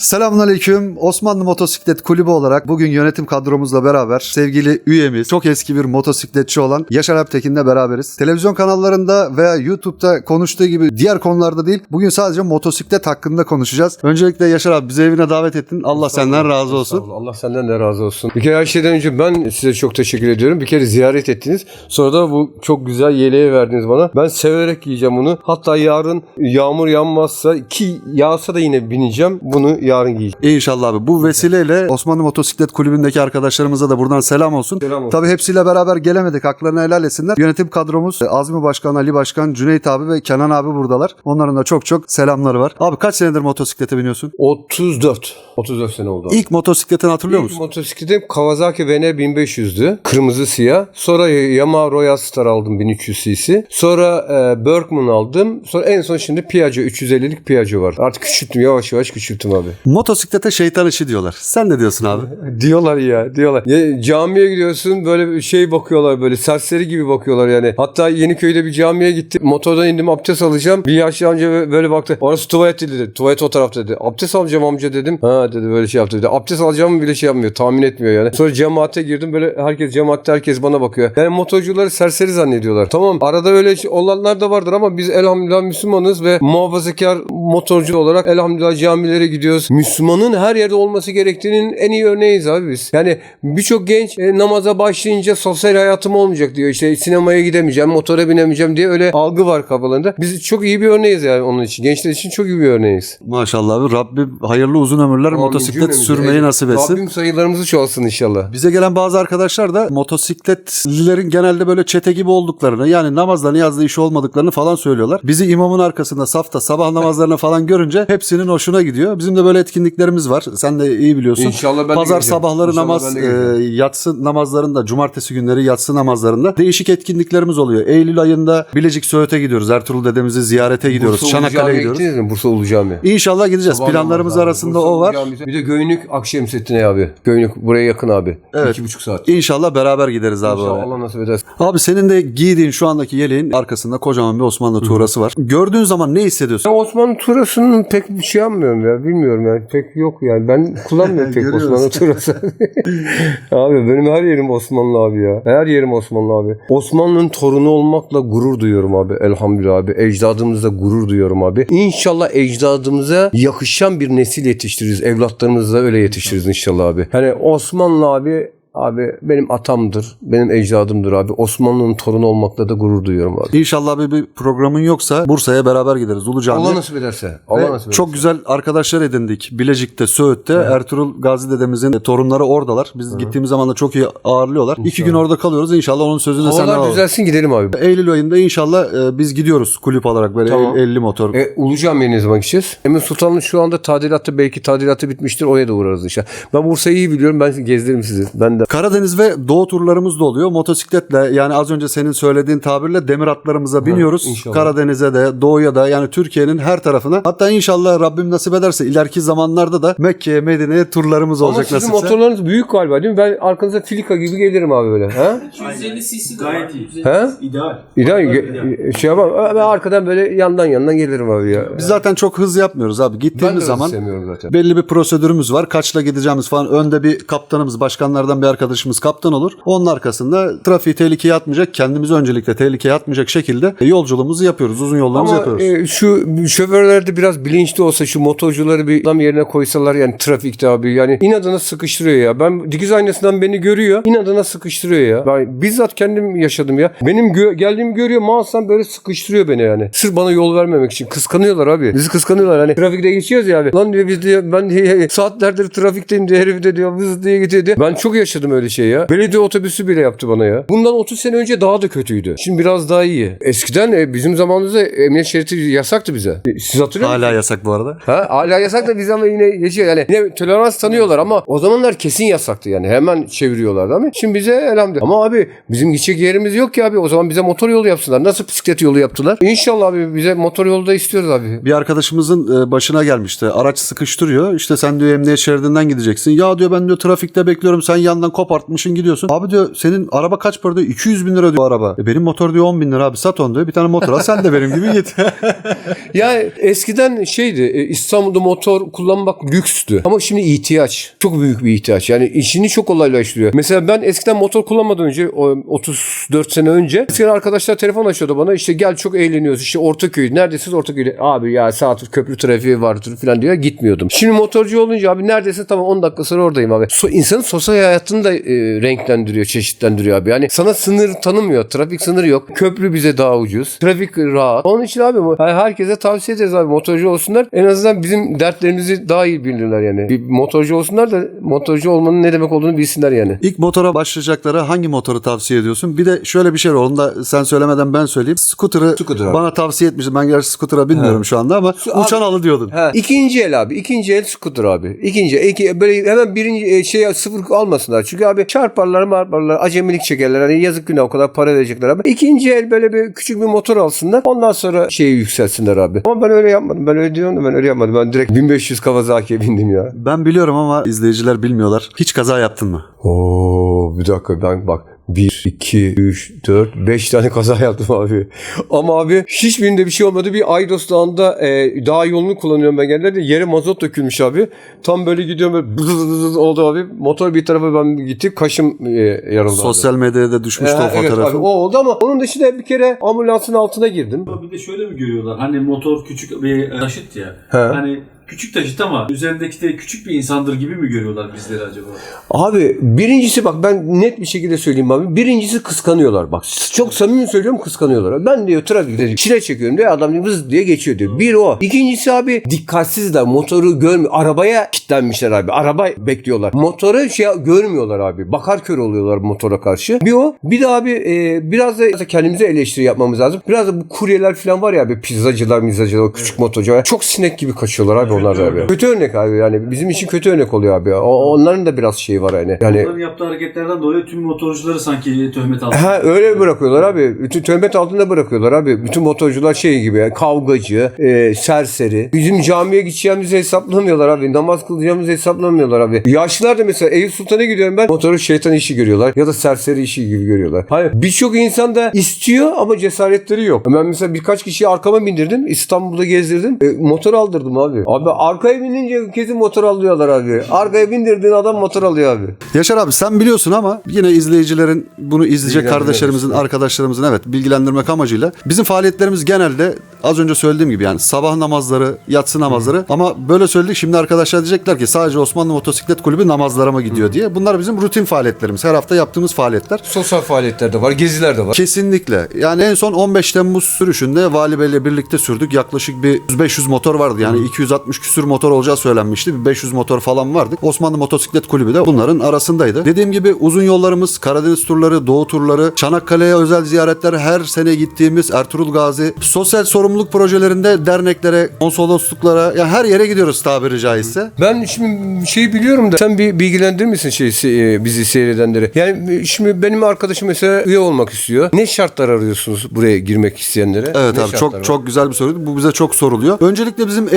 Selamünaleyküm. Osmanlı Motosiklet Kulübü olarak bugün yönetim kadromuzla beraber sevgili üyemiz, çok eski bir motosikletçi olan Yaşar Alptekin'le beraberiz. Televizyon kanallarında veya YouTube'da konuştuğu gibi diğer konularda değil, bugün sadece motosiklet hakkında konuşacağız. Öncelikle Yaşar abi bizi evine davet ettin. Allah senden razı olsun. Allah senden de razı olsun. Bir kere her şeyden önce ben size çok teşekkür ediyorum. Bir kere ziyaret ettiniz. Sonra da bu çok güzel yeleği verdiniz bana. Ben severek giyeceğim bunu. Hatta yarın yağmur yağmazsa ki yağsa da yine bineceğim. Bunu yarın giyeceğim. İnşallah abi. Bu vesileyle Osmanlı Motosiklet Kulübü'ndeki arkadaşlarımıza da buradan selam olsun. Selam olsun. Tabii hepsiyle beraber gelemedik. Haklarını helal etsinler. Yönetim kadromuz e, Azmi Başkan, Ali Başkan, Cüneyt abi ve Kenan abi buradalar. Onların da çok çok selamları var. Abi kaç senedir motosiklete biniyorsun? 34. 34 sene oldu. İlk motosikletini hatırlıyor İlk musun? motosikletim Kawasaki VN 1500'dü. Kırmızı siyah. Sonra Yamaha Royal Star aldım 1300 cc. Sonra e, Berkman aldım. Sonra en son şimdi Piaggio 350'lik Piaggio var. Artık küçülttüm yavaş yavaş küçülttüm abi. Motosiklete şeytan işi diyorlar. Sen ne diyorsun abi? Diyorlar ya diyorlar. Ya, camiye gidiyorsun böyle şey bakıyorlar böyle serseri gibi bakıyorlar yani. Hatta Yeniköy'de bir camiye gittim. Motordan indim abdest alacağım. Bir yaşlı amca böyle baktı. Orası tuvalet dedi. Tuvalet o tarafta dedi. Abdest alacağım amca dedim. Ha dedi böyle şey yaptı dedi. Abdest alacağımı bile şey yapmıyor. Tahmin etmiyor yani. Sonra cemaate girdim böyle herkes cemaatte herkes bana bakıyor. Yani motorcuları serseri zannediyorlar. Tamam arada öyle şey- olanlar da vardır ama biz elhamdülillah Müslümanız ve muhafazakar motorcu olarak elhamdülillah camilere gidiyoruz. Müslümanın her yerde olması gerektiğinin en iyi örneğiyiz abi biz. Yani birçok genç e, namaza başlayınca sosyal hayatım olmayacak diyor. İşte sinemaya gidemeyeceğim, motora binemeyeceğim diye öyle algı var kafalarında. Biz çok iyi bir örneğiz yani onun için. Gençler için çok iyi bir örneğiz. Maşallah abi. Rabbim hayırlı uzun ömürler Amin. motosiklet sürmeyi nasip etsin. Rabbim sayılarımızı çoğalsın inşallah. Bize gelen bazı arkadaşlar da motosikletlilerin genelde böyle çete gibi olduklarını yani namazda niyazda işi olmadıklarını falan söylüyorlar. Bizi imamın arkasında safta sabah namazlarını falan görünce hepsinin hoşuna gidiyor. Bizim de böyle etkinliklerimiz var. Sen de iyi biliyorsun. İnşallah ben Pazar sabahları İnşallah namaz, e, yatsı namazlarında, cumartesi günleri yatsı namazlarında değişik etkinliklerimiz oluyor. Eylül ayında Bilecik Söğüt'e gidiyoruz. Ertuğrul dedemizi ziyarete gidiyoruz. Bursa Çanakkale'ye gidiyoruz. mi? Bursa Ulu Cami. İnşallah gideceğiz. Sabah Planlarımız abi. arasında Bursa o var. Cami'de. Bir de Göynük Akşemsettin abi. Göynük buraya yakın abi. Evet. İki buçuk saat. İnşallah beraber gideriz abi. İnşallah. Allah nasip ederse. Abi senin de giydiğin şu andaki yeleğin arkasında kocaman bir Osmanlı tuğrası var. Gördüğün zaman ne hissediyorsun? Ben Osmanlı Turası'nın pek bir şey yapmıyorum ya. Bilmiyorum yani. Pek yok yani. Ben kullanmıyorum pek. Osmanlı Turası. abi benim her yerim Osmanlı abi ya. Her yerim Osmanlı abi. Osmanlı'nın torunu olmakla gurur duyuyorum abi. Elhamdülillah abi. Ecdadımızla gurur duyuyorum abi. İnşallah ecdadımıza yakışan bir nesil yetiştiririz. Evlatlarımızı da öyle yetiştiririz inşallah abi. Hani Osmanlı abi Abi benim atamdır, benim ecdadımdır abi. Osmanlı'nın torunu olmakla da gurur duyuyorum abi. İnşallah bir, bir programın yoksa Bursa'ya beraber gideriz. Ulu Cami'ye. Allah nasip ederse. Allah nasip ederse. çok güzel arkadaşlar edindik. Bilecik'te, Söğüt'te. Ertuğrul Gazi dedemizin torunları oradalar. Biz gittiğimiz zaman da çok iyi ağırlıyorlar. İki gün orada kalıyoruz. İnşallah onun sözünü de senden alalım. düzelsin gidelim abi. Eylül ayında inşallah e, biz gidiyoruz kulüp olarak böyle Tamam. 50 motor. E, Ulu Cami'ye ne zaman gideceğiz? Emin Sultan'ın şu anda tadilatı belki tadilatı bitmiştir. Oraya da uğrarız inşallah. Ben Bursa'yı iyi biliyorum. Ben gezdiririm sizi. Ben de. Karadeniz ve Doğu turlarımız da oluyor. Motosikletle yani az önce senin söylediğin tabirle demir atlarımıza biniyoruz. inşallah. Karadeniz'e de Doğu'ya da yani Türkiye'nin her tarafına. Hatta inşallah Rabbim nasip ederse ileriki zamanlarda da Mekke'ye, Medine'ye turlarımız Ama olacak sizin nasipse. motorlarınız büyük galiba değil mi? Ben arkanıza filika gibi gelirim abi böyle. Ha? 250 cc de Gayet iyi. 150 Ha? İdeal. İdeal. ge- Şey yapamam. Ben arkadan böyle yandan yandan gelirim abi ya. Biz zaten çok hız yapmıyoruz abi. ben Gittiğimiz zaman sevmiyorum zaten. belli bir prosedürümüz var. Kaçla gideceğimiz falan. Önde bir kaptanımız, başkanlardan bir arkadaşımız kaptan olur. Onun arkasında trafiği tehlikeye atmayacak, kendimizi öncelikle tehlikeye atmayacak şekilde yolculuğumuzu yapıyoruz. Uzun yollarımızı Ama yapıyoruz. e, şu şoförler de biraz bilinçli olsa şu motorcuları bir adam yerine koysalar yani trafikte abi yani inadına sıkıştırıyor ya. Ben dikiz aynasından beni görüyor inadına sıkıştırıyor ya. Ben bizzat kendim yaşadım ya. Benim gö- geldiğimi görüyor mağazam böyle sıkıştırıyor beni yani. Sırf bana yol vermemek için. Kıskanıyorlar abi. Bizi kıskanıyorlar hani trafikte geçiyoruz ya abi. Lan diyor biz diyor ben diyor, saatlerdir trafikteyim diyor herif de diyor vız diye gidiyor diyor. Ben çok yaşadım öyle şey ya. Belediye otobüsü bile yaptı bana ya. Bundan 30 sene önce daha da kötüydü. Şimdi biraz daha iyi. Eskiden e, bizim zamanımızda emniyet şeridi yasaktı bize. E, Siz hatırlıyor musunuz? Hala yasak bu arada. Ha, hala yasak da biz ama yine geçiyor. Yani yine tolerans tanıyorlar ama o zamanlar kesin yasaktı yani. Hemen çeviriyorlardı ama şimdi bize elhamdülillah. Ama abi bizim gidecek yerimiz yok ki abi. O zaman bize motor yolu yapsınlar. Nasıl bisiklet yolu yaptılar? İnşallah abi bize motor yolu da istiyoruz abi. Bir arkadaşımızın e, başına gelmişti. Araç sıkıştırıyor. İşte sen diyor emniyet şeridinden gideceksin. Ya diyor ben diyor trafikte bekliyorum. Sen yandan ucundan kopartmışın gidiyorsun. Abi diyor senin araba kaç para diyor? 200 bin lira diyor araba. E, benim motor diyor 10 bin lira abi sat onu diyor. Bir tane motor al sen de benim gibi git. Ya eskiden şeydi e, İstanbul'da motor kullanmak lükstü. Ama şimdi ihtiyaç. Çok büyük bir ihtiyaç. Yani işini çok kolaylaştırıyor. Mesela ben eskiden motor kullanmadan önce o 34 sene önce eskiden arkadaşlar telefon açıyordu bana. İşte gel çok eğleniyoruz. İşte Ortaköy. Neredesiniz Ortaköy'de? Abi ya saat köprü trafiği vardır falan diyor. Gitmiyordum. Şimdi motorcu olunca abi neredesin? Tamam 10 dakika sonra oradayım abi. So, insanın sosyal hayatını da e, renklendiriyor, çeşitlendiriyor abi. Yani sana sınır tanımıyor. Trafik sınırı yok. Köprü bize daha ucuz. Trafik rahat. Onun için abi bu- yani herkese tavsiye ederiz abi motorcu olsunlar. En azından bizim dertlerimizi daha iyi bilirler yani. Bir motorcu olsunlar da motorcu olmanın ne demek olduğunu bilsinler yani. İlk motora başlayacaklara hangi motoru tavsiye ediyorsun? Bir de şöyle bir şey var. Onu da sen söylemeden ben söyleyeyim. Scooter'ı Scooter bana tavsiye etmiştin. Ben gerçi Scooter'a bilmiyorum şu anda ama abi- uçan alı diyordun. Ha. İkinci el abi. İkinci el scooter abi. İkinci iki, böyle hemen birinci e, şey sıfır almasınlar. Çünkü abi çarparlar marparlar acemilik çekerler. Hani yazık günah o kadar para verecekler abi. İkinci el böyle bir küçük bir motor alsınlar. Ondan sonra şeyi yükselsinler abi. Ama ben öyle yapmadım. Ben öyle diyorum da ben öyle yapmadım. Ben direkt 1500 Kawasaki'ye bindim ya. Ben biliyorum ama izleyiciler bilmiyorlar. Hiç kaza yaptın mı? Oo bir dakika ben bak 1, 2, 3, 4, 5 tane kaza yaptım abi. Ama abi hiçbirinde bir şey olmadı. Bir Aydos Dağı'nda e, dağ yolunu kullanıyorum ben genelde. Yere mazot dökülmüş abi. Tam böyle gidiyorum böyle bız bız bız oldu abi. Motor bir tarafa ben gittim. Kaşım e, yarıldı abi. Sosyal medyada da düşmüştü Ee, o evet fotoğrafı. abi, o oldu ama onun dışında bir kere ambulansın altına girdim. Bir de şöyle mi görüyorlar? Hani motor küçük bir taşıt ya. He. Hani küçük taşıt ama üzerindeki de küçük bir insandır gibi mi görüyorlar bizleri acaba? Abi birincisi bak ben net bir şekilde söyleyeyim abi. Birincisi kıskanıyorlar bak. Çok samimi söylüyorum kıskanıyorlar. Ben diyor trafikte çile çekiyorum diyor adam diyor vız diye geçiyor diyor. Bir o. İkincisi abi dikkatsizler. Motoru görmüyor. Arabaya kilitlenmişler abi. Araba bekliyorlar. Motoru şey görmüyorlar abi. Bakar kör oluyorlar motora karşı. Bir o. Bir de abi e, biraz da kendimize eleştiri yapmamız lazım. Biraz da bu kuryeler falan var ya abi pizzacılar mizacılar o küçük motorcular. Çok sinek gibi kaçıyorlar abi onlar da abi. Kötü örnek abi yani bizim için kötü örnek oluyor abi. O, onların da biraz şeyi var yani. Yani Onların yaptığı hareketlerden dolayı tüm motorcuları sanki töhmet altında. Ha öyle bırakıyorlar abi. Bütün töhmet altında bırakıyorlar abi. Bütün motorcular şey gibi yani kavgacı, e, serseri. Bizim camiye gideceğimizi hesaplamıyorlar abi. Namaz kılacağımızı hesaplamıyorlar abi. Yaşlılar da mesela Eyüp Sultan'a gidiyorum ben. Motoru şeytan işi görüyorlar. Ya da serseri işi gibi görüyorlar. Hayır birçok insan da istiyor ama cesaretleri yok. Ben mesela birkaç kişiyi arkama bindirdim. İstanbul'da gezdirdim. E, motor aldırdım abi. Abi arkaya binince kesin motor alıyorlar abi. Arkaya bindirdiğin adam motor alıyor abi. Yaşar abi sen biliyorsun ama yine izleyicilerin bunu izleyecek kardeşlerimizin, arkadaşlarımızın evet bilgilendirmek amacıyla bizim faaliyetlerimiz genelde az önce söylediğim gibi yani sabah namazları, yatsı namazları ama böyle söyledik şimdi arkadaşlar diyecekler ki sadece Osmanlı Motosiklet Kulübü namazlara mı gidiyor diye. Bunlar bizim rutin faaliyetlerimiz. Her hafta yaptığımız faaliyetler. Sosyal faaliyetler de var, geziler de var. Kesinlikle. Yani en son 15 Temmuz sürüşünde Vali Bey'le birlikte sürdük. Yaklaşık bir 500 motor vardı. Yani 260 küsür motor olacağı söylenmişti. Bir 500 motor falan vardı. Osmanlı Motosiklet Kulübü de bunların arasındaydı. Dediğim gibi uzun yollarımız, Karadeniz turları, Doğu turları, Çanakkale'ye özel ziyaretler, her sene gittiğimiz Ertuğrul Gazi, sosyal sorumluluk projelerinde derneklere, konsolosluklara, yani her yere gidiyoruz tabiri caizse. Ben şimdi şeyi biliyorum da sen bir bilgilendirir misin şey, se- bizi seyredenleri? Yani şimdi benim arkadaşım mesela üye olmak istiyor. Ne şartlar arıyorsunuz buraya girmek isteyenlere? Evet Ne abi çok var? çok güzel bir soruydu. Bu bize çok soruluyor. Öncelikle bizim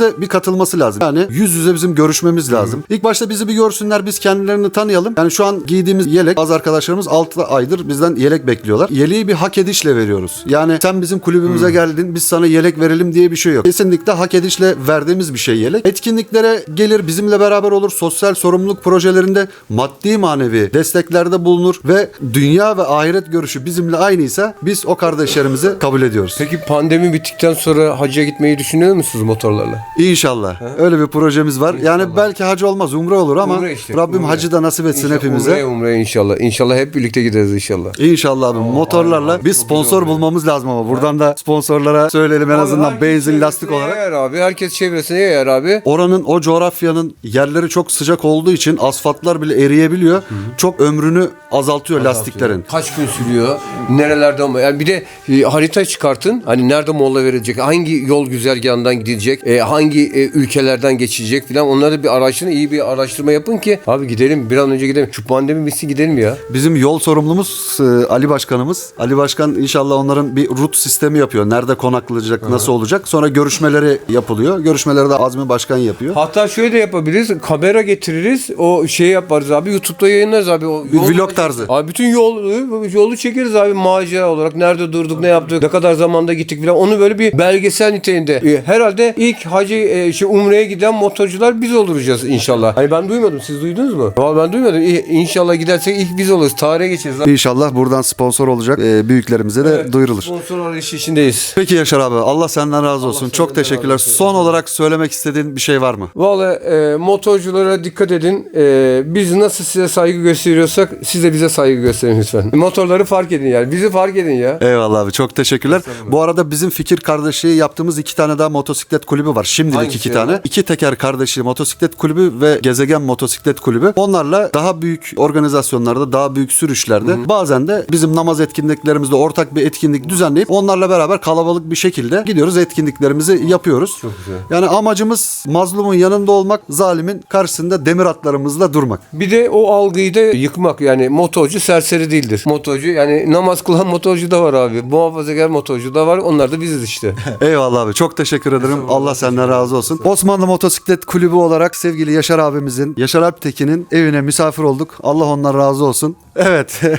etkinliklerimize bir katılması lazım. Yani yüz yüze bizim görüşmemiz lazım. İlk başta bizi bir görsünler, biz kendilerini tanıyalım. Yani şu an giydiğimiz yelek, bazı arkadaşlarımız 6 aydır bizden yelek bekliyorlar. Yeleği bir hak edişle veriyoruz. Yani sen bizim kulübümüze geldin, biz sana yelek verelim diye bir şey yok. Kesinlikle hak edişle verdiğimiz bir şey yelek. Etkinliklere gelir, bizimle beraber olur. Sosyal sorumluluk projelerinde maddi manevi desteklerde bulunur ve dünya ve ahiret görüşü bizimle aynıysa biz o kardeşlerimizi kabul ediyoruz. Peki pandemi bittikten sonra hacca gitmeyi düşünüyor musunuz motorlarla? İnşallah. Öyle bir projemiz var. Yani belki hacı olmaz, umre olur ama Umre işte, Rabbim umre. hacı da nasip etsin İnşallah, hepimize. Umre'ye umre'ye inşallah. İnşallah hep birlikte gideriz inşallah. İnşallah abi motorlarla bir sponsor bulmamız lazım ama buradan da sponsorlara söyleyelim en azından Herkes benzin lastik olarak. Yayar abi. Herkes çevresine yayar abi. Oranın o coğrafyanın yerleri çok sıcak olduğu için asfaltlar bile eriyebiliyor. Çok ömrünü azaltıyor lastiklerin. Kaç gün sürüyor? Nerelerde ama yani bir de e, harita çıkartın. Hani nerede mola verilecek? Hangi yol güzergahından gidilecek? E, hangi hangi e, ülkelerden geçecek falan onları bir araştırın iyi bir araştırma yapın ki abi gidelim bir an önce gidelim. Şu pandemi bitsin gidelim ya. Bizim yol sorumlumuz e, Ali Başkanımız. Ali Başkan inşallah onların bir rut sistemi yapıyor. Nerede konaklanacak, nasıl olacak. Sonra görüşmeleri yapılıyor. Görüşmeleri de Azmi Başkan yapıyor. Hatta şöyle de yapabiliriz. Kamera getiririz. O şey yaparız abi. YouTube'da yayınlarız abi. O Bir yol- vlog tarzı. Abi bütün yolu yolu çekeriz abi macera olarak. Nerede durduk, ne yaptık, ne kadar zamanda gittik falan. Onu böyle bir belgesel niteliğinde. E, herhalde ilk hacı e, şey umreye giden motorcular biz olacağız inşallah. Hani ben duymadım. Siz duydunuz mu? Vallahi ben duymadım. İ- İnşallah gidersek ilk biz oluruz. Tarihe geçeriz. İnşallah buradan sponsor olacak e, büyüklerimize de Evet, duyurulur. Sponsor arayışı içindeyiz. Peki Yaşar abi Allah senden razı olsun. Çok senden teşekkürler. razı olsun. Son olarak söylemek istediğin bir şey var mı? Valla e, motorculara dikkat edin. E, biz nasıl size saygı gösteriyorsak siz de bize saygı gösterin lütfen. Motorları fark edin yani. Bizi fark edin ya. Eyvallah abi çok teşekkürler. Bu arada bizim fikir kardeşliği yaptığımız iki tane daha motosiklet kulübü var. Şimdilik Hangisi iki tane. İki teker kardeşliği motosiklet kulübü ve gezegen motosiklet kulübü. Onlarla daha büyük organizasyonlarda, daha büyük sürüşlerde bazen de bizim namaz etkinliklerimizde ortak bir etkinlik düzenleyip onlarla beraber kalabalık bir şekilde gidiyoruz etkinliklerimizi yapıyoruz. Çok güzel. Yani amacımız mazlumun yanında olmak, zalimin karşısında demir atlarımızla durmak. Bir de o algıyı da yıkmak yani motorcu serseri değildir. Motorcu yani namaz kılan motorcu da var abi. Muhafazakar motorcu da var. Onlar da biziz işte. Eyvallah abi çok teşekkür ederim. Allah senden razı olsun. Osmanlı Motosiklet Kulübü olarak sevgili Yaşar abimizin, Yaşar Alptekin'in evine misafir olduk. Allah ondan razı olsun. Evet.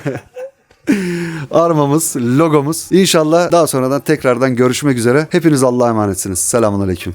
Armamız, logomuz. İnşallah daha sonradan tekrardan görüşmek üzere. Hepiniz Allah'a emanetsiniz. Selamun Aleyküm.